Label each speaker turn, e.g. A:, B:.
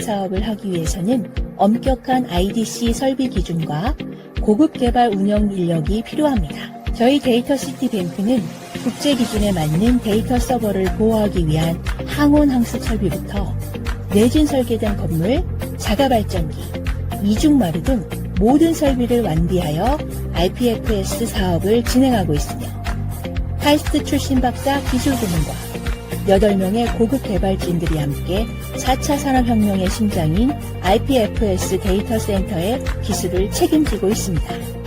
A: 사업을 하기 위해서는 엄격한 IDC 설비 기준과 고급 개발 운영 인력이 필요합니다. 저희 데이터 시티 뱅크는 국제 기준에 맞는 데이터 서버를 보호하기 위한 항온 항습 설비부터 내진 설계된 건물, 자가 발전기, 이중 마루 등 모든 설비를 완비하여 IPFS 사업을 진행하고 있으며 카이스트 출신 박사 기술부문과 8명의 고급 개발진들이 함께 4차 산업혁명의 심장인 IPFS 데이터 센터의 기술을 책임지고 있습니다.